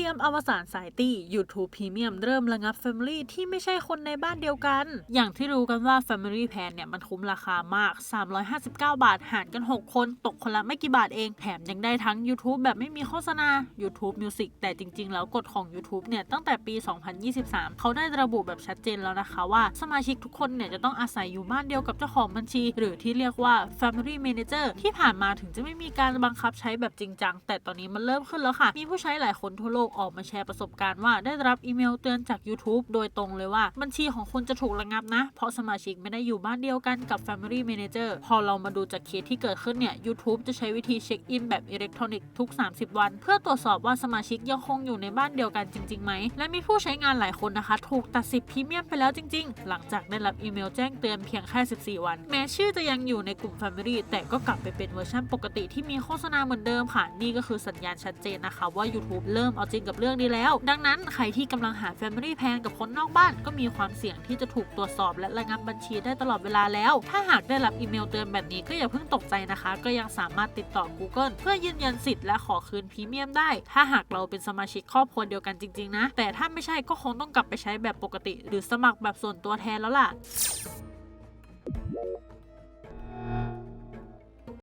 เตรียมอวสานสายตี้ YouTube Premium เริ่มระงับ Family ที่ไม่ใช่คนในบ้านเดียวกัน อย่างที่รู้กันว่า Family Plan เนี่ยมันคุ้มราคามาก 359 บาท หารกัน 6 คน ตกคนละไม่กี่บาทเอง แถมยังได้ทั้ง YouTube แบบไม่มีโฆษณา YouTube Music แต่จริง ๆ แล้วกฎของ YouTube เนี่ย ตั้งแต่ปี 2023 เขาได้ระบุแบบชัดเจนแล้วนะคะว่า สมาชิกทุกคนเนี่ยจะต้องอาศัยอยู่บ้านเดียวกับเจ้าของบัญชี หรือที่เรียกว่า Family Manager ที่ผ่านมาถึงจะไม่มีการบังคับใช้แบบจริงจังแต่ตอนนี้มันเริ่มขึ้นแล้วค่ะ มีผู้ใช้หลายคนทั่วโลกออกมาแชร์ประสบการณ์ว่าได้รับอีเมลเตือนจาก YouTube โดยตรงเลยว่า บัญชีของคุณจะถูกระงับนะ เพราะสมาชิกไม่ได้อยู่บ้านเดียวกันกับ Family Manager พอเรามาดูจากเคสที่เกิดขึ้นเนี่ย YouTube จะใช้วิธีเช็คอินแบบอิเล็กทรอนิกส์ทุก 30 วัน เพื่อตรวจสอบว่าสมาชิกยังคงอยู่ในบ้านเดียวกันจริงๆไหม และมีผู้ใช้งานหลายคนนะคะ ถูกตัดสิทธิ์พรีเมียมไปแล้วจริง ๆ หลังจากได้รับอีเมลแจ้งเตือนเพียงแค่ 14 วัน แม้ชื่อจะยังอยู่ในกลุ่ม Family แต่ก็กลับไปเป็นเวอร์ชันปกติที่มีโฆษณาเหมือนเดิมค่ะนี่ก็คือสัญญาณชัดเจนนะคะว่า YouTube เริ่มเอาจริงกับเรื่องนี้แล้ว ดังนั้นใครที่กำลังหา Family Plan กับคนนอกบ้าน ก็มีความเสี่ยงที่จะถูกตรวจสอบและระงับบัญชีได้ตลอดเวลาแล้ว ถ้าหากได้รับอีเมลเตือนแบบนี้ก็อย่าเพิ่งตกใจนะคะ ก็ยังสามารถติดต่อ Google เพื่อยืนยันสิทธิ์และขอคืนพรีเมียมได้ ถ้าหากเราเป็นสมาชิกครอบครัวเดียวกันจริงๆนะ แต่ถ้าไม่ใช่ก็คงต้องกลับไปใช้แบบปกติ หรือสมัครแบบส่วนตัวแทนแล้วล่ะ